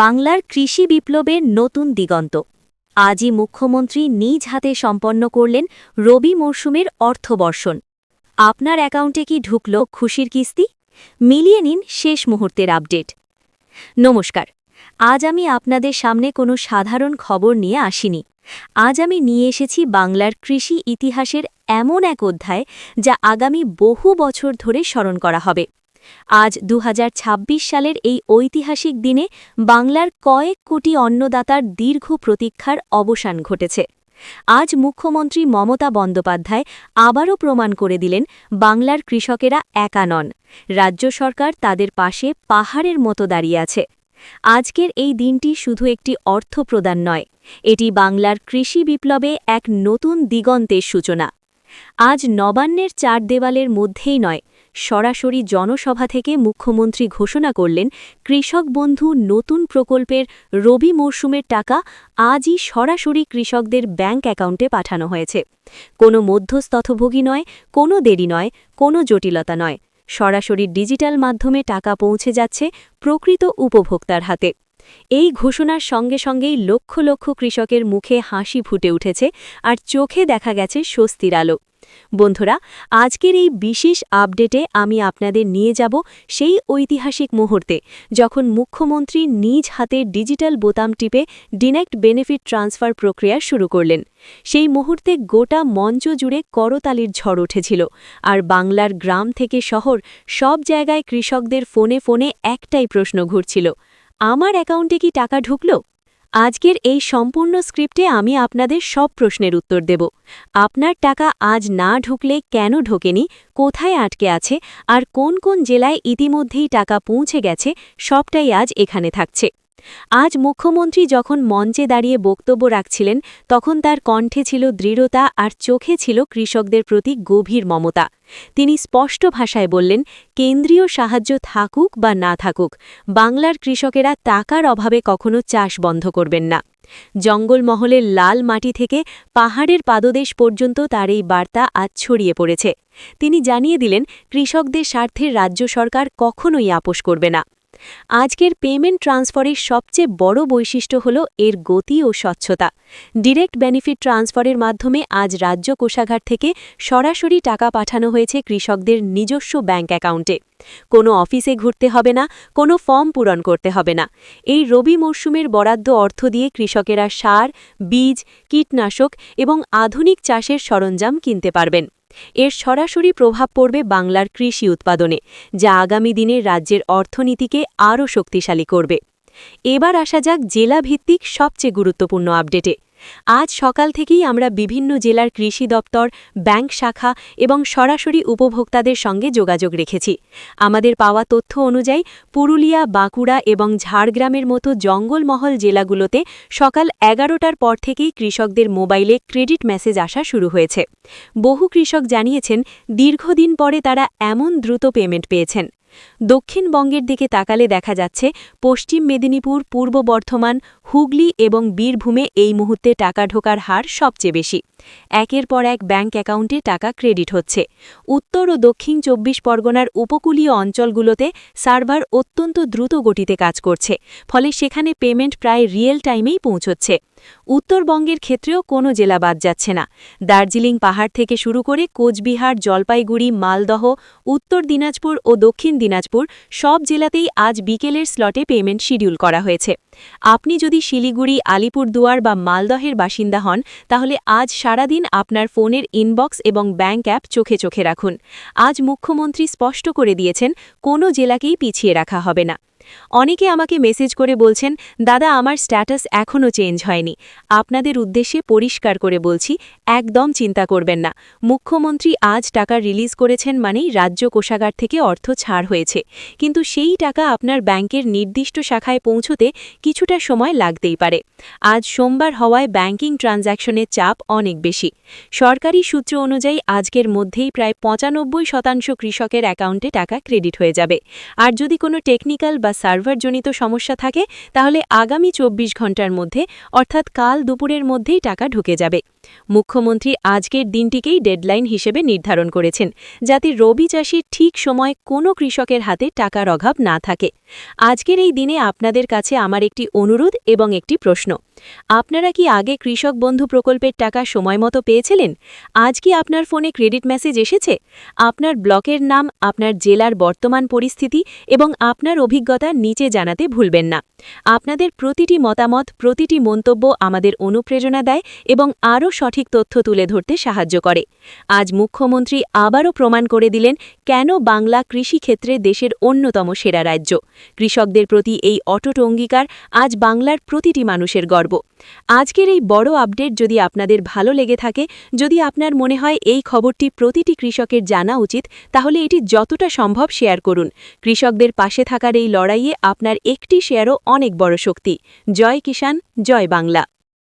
বাংলার কৃষি বিপ্লবের নতুন দিগন্ত। আজই মুখ্যমন্ত্রী নিজ হাতে সম্পন্ন করলেন রবি মরশুমের অর্থবর্ষণ। আপনার অ্যাকাউন্টে কি ঢুকল খুশির কিস্তি? মিলিয়ে নিন শেষ মুহূর্তের আপডেট। নমস্কার। আজ আমি আপনাদের সামনে কোনো সাধারণ খবর নিয়ে আসিনি। আজ আমি নিয়ে এসেছি বাংলার কৃষি ইতিহাসের এমন এক অধ্যায় যা আগামী বহু বছর ধরে স্মরণ করা হবে। আজ দু হাজার ছাব্বিশ সালের এই ঐতিহাসিক দিনে বাংলার কয়েক কোটি অন্নদাতার দীর্ঘ প্রতীক্ষার অবসান ঘটেছে। আজ মুখ্যমন্ত্রী মমতা বন্দ্যোপাধ্যায় আবারও প্রমাণ করে দিলেন বাংলার কৃষকেরা একা নন। রাজ্য সরকার তাদের পাশে পাহাড়ের মতো দাঁড়িয়ে আছে। আজকের এই দিনটি শুধু একটি অর্থ প্রদান নয়, এটি বাংলার কৃষি বিপ্লবে এক নতুন দিগন্তের সূচনা। আজ নবান্নের চার দেওয়ালের মধ্যেই নয় সরাসরি জনসভা থেকে মুখ্যমন্ত্রী ঘোষণা করলেন, কৃষক বন্ধু নতুন প্রকল্পের রবি মরশুমের টাকা আজই সরাসরি কৃষকদের ব্যাংক অ্যাকাউন্টে পাঠানো হয়েছে। কোনো মধ্যস্থভোগী নয়, কোনো দেরি নয়, কোনো জটিলতা নয়। সরাসরি ডিজিটাল মাধ্যমে টাকা পৌঁছে যাচ্ছে প্রকৃত উপভোক্তার হাতে। এই ঘোষণার সঙ্গে সঙ্গেই লক্ষ লক্ষ কৃষকের মুখে হাসি ফুটে উঠেছে আর চোখে দেখা গেছে স্বস্তির আলো। বন্ধুরা, আজকের এই বিশেষ আপডেটে আমি আপনাদের নিয়ে যাব সেই ঐতিহাসিক মুহূর্তে, যখন মুখ্যমন্ত্রী নিজ হাতে ডিজিটাল বোতাম টিপে ডিনেক্ট বেনিফিট ট্রান্সফার প্রক্রিয়া শুরু করলেন। সেই মুহূর্তে গোটা মঞ্চ জুড়ে করতালির ঝড় উঠেছিল, আর বাংলার গ্রাম থেকে শহর সব জায়গায় কৃষকদের ফোনে ফোনে একটাই প্রশ্ন ঘুরছিল, আমার অ্যাকাউন্টে কি টাকা ঢুকল? আজকের এই সম্পূর্ণ স্ক্রিপ্টে আমি আপনাদের সব প্রশ্নের উত্তর দেব। আপনার টাকা আজ না ঢুকলে কেন ঢোকেনি? কোথায় আটকে আছে? আর কোন কোন জেলায় ইতিমধ্যেই টাকা পৌঁছে গেছে? সবটাই আজ এখানে থাকছে। আজ মুখ্যমন্ত্রী যখন মঞ্চে দাঁড়িয়ে বক্তব্য রাখছিলেন, তখন তার কণ্ঠে ছিল দৃঢ়তা আর চোখে ছিল কৃষকদের প্রতি গভীর মমতা। তিনি স্পষ্ট ভাষায় বললেন, কেন্দ্রীয় সাহায্য থাকুক বা না থাকুক, বাংলার কৃষকেরা টাকার অভাবে কখনো চাষ বন্ধ করবেন না। জঙ্গলমহলের লাল মাটি থেকে পাহাড়ের পাদদেশ পর্যন্ত তার এই বার্তা আজ ছড়িয়ে পড়েছে। তিনি জানিয়ে দিলেন, কৃষকদের স্বার্থে রাজ্য সরকার কখনোই আপোষ করবে না। আজকের পেমেন্ট ট্রান্সফারের সবচেয়ে বড় বৈশিষ্ট্য হল এর গতি ও স্বচ্ছতা। ডিরেক্ট বেনিফিট ট্রান্সফারের মাধ্যমে আজ রাজ্য কোষাঘাট থেকে সরাসরি টাকা পাঠানো হয়েছে কৃষকদের নিজস্ব ব্যাংক অ্যাকাউন্টে। কোনো অফিসে ঘুরতে হবে না, কোনো ফর্ম পূরণ করতে হবে না। এই রবি মরশুমের বরাদ্দ অর্থ দিয়ে কৃষকেরা সার, বীজ, কীটনাশক এবং আধুনিক চাষের সরঞ্জাম কিনতে পারবেন। এর সরাসরি প্রভাব পড়বে বাংলার কৃষি উৎপাদনে, যা আগামী দিনে রাজ্যের অর্থনীতিকে আরও শক্তিশালী করবে। এবার আসা যাক জেলাভিত্তিক সবচেয়ে গুরুত্বপূর্ণ আপডেটে। আজ সকাল থেকেই আমরা বিভিন্ন জেলার কৃষি দপ্তর, ব্যাংক শাখা এবং সরাসরি উপভোক্তাদের সঙ্গে যোগাযোগ রেখেছি। আমাদের পাওয়া তথ্য অনুযায়ী পুরুলিয়া, বাঁকুড়া এবং ঝাড়গ্রামের মতো জঙ্গলমহল জেলাগুলোতে সকাল এগারোটার পর থেকেই কৃষকদের মোবাইলে ক্রেডিট মেসেজ আসা শুরু হয়েছে। বহু কৃষক জানিয়েছেন, দীর্ঘদিন পরে তারা এমন দ্রুত পেমেন্ট পেয়েছেন। দক্ষিণবঙ্গের দিকে তাকালে দেখা যাচ্ছে, পশ্চিম মেদিনীপুর, পূর্ব বর্ধমান, হুগলি এবং বীরভূমে এই মুহূর্তে টাকা ঢোকার হার সবচেয়ে বেশি। একের পর এক ব্যাংক অ্যাকাউন্টে টাকা ক্রেডিট হচ্ছে। উত্তর ও দক্ষিণ চব্বিশ পরগনার উপকূলীয় অঞ্চলগুলোতে সার্ভার অত্যন্ত দ্রুত গতিতে কাজ করছে, ফলে সেখানে পেমেন্ট প্রায় রিয়েল টাইমেই পৌঁছচ্ছে। উত্তরবঙ্গের ক্ষেত্রেও কোনো জেলা বাদ যাচ্ছে না। দার্জিলিং পাহাড় থেকে শুরু করে কোচবিহার, জলপাইগুড়ি, মালদহ, উত্তর দিনাজপুর ও দক্ষিণ দিনাজপুর সব জেলাতেই আজ বিকেলের স্লটে পেমেন্ট শিডিউল করা হয়েছে। আপনি যদি শিলিগুড়ি, আলিপুরদুয়ার বা মালদহের বাসিন্দা হন, তাহলে আজ সারাদিন আপনার ফোনের ইনবক্স এবং ব্যাঙ্ক অ্যাপ চোখে চোখে রাখুন। আজ মুখ্যমন্ত্রী স্পষ্ট করে দিয়েছেন, কোনো জেলাকেই পিছিয়ে রাখা হবে না। অনেকে আমাকে মেসেজ করে বলছেন, দাদা, আমার স্ট্যাটাস এখনও চেঞ্জ হয়নি। আপনাদের উদ্দেশ্যে পরিষ্কার করে বলছি, একদম চিন্তা করবেন না। মুখ্যমন্ত্রী আজ টাকা রিলিজ করেছেন মানেই রাজ্য কোষাগার থেকে অর্থ ছাড় হয়েছে। কিন্তু সেই টাকা আপনার ব্যাংকের নির্দিষ্ট শাখায় পৌঁছতে কিছুটা সময় লাগতেই পারে। আজ সোমবার হওয়ায় ব্যাংকিং ট্রানজ্যাকশনের চাপ অনেক বেশি। সরকারি সূত্র অনুযায়ী আজকের মধ্যেই প্রায় পঁচানব্বই শতাংশ কৃষকের অ্যাকাউন্টে টাকা ক্রেডিট হয়ে যাবে। আর যদি কোনো টেকনিক্যাল বা সার্ভারজনিত সমস্যা থাকে, তাহলে আগামী চব্বিশ ঘণ্টার মধ্যে, অর্থাৎ কাল দুপুরের মধ্যেই টাকা ঢুকে যাবে। মুখ্যমন্ত্রী আজকের দিনটিকেই ডেডলাইন হিসেবে নির্ধারণ করেছেন, যাতে রবি চাষির ঠিক সময় কোনো কৃষকের হাতে টাকার অভাব না থাকে। আজকের এই দিনে আপনাদের কাছে আমার একটি অনুরোধ এবং একটি প্রশ্ন। আপনারা কি আগে কৃষক বন্ধু প্রকল্পের টাকা সময়মতো পেয়েছিলেন? আজ কি আপনার ফোনে ক্রেডিট মেসেজ এসেছে? আপনার ব্লকের নাম, আপনার জেলার বর্তমান পরিস্থিতি এবং আপনার অভিজ্ঞতা নিচে জানাতে ভুলবেন না। আপনাদের প্রতিটি মতামত, প্রতিটি মন্তব্য আমাদের অনুপ্রেরণা দেয় এবং আরও সঠিক তথ্য তুলে ধরতে সাহায্য করে। আজ মুখ্যমন্ত্রী আবারও প্রমাণ করে দিলেন কেন বাংলা কৃষিক্ষেত্রে দেশের অন্যতম সেরা রাজ্য। কৃষকদের প্রতি এই অটট অঙ্গীকার আজ বাংলার প্রতিটি মানুষের গর্ব। আজকের এই বড় আপডেট যদি আপনাদের ভালো লেগে থাকে, যদি আপনার মনে হয় এই খবরটি প্রতিটি কৃষকের জানা উচিত, তাহলে এটি যতটা সম্ভব শেয়ার করুন। কৃষকদের পাশে থাকার এই লড়াইয়ে আপনার একটি শেয়ারও অনেক বড় শক্তি। জয় কিষাণ, জয় বাংলা।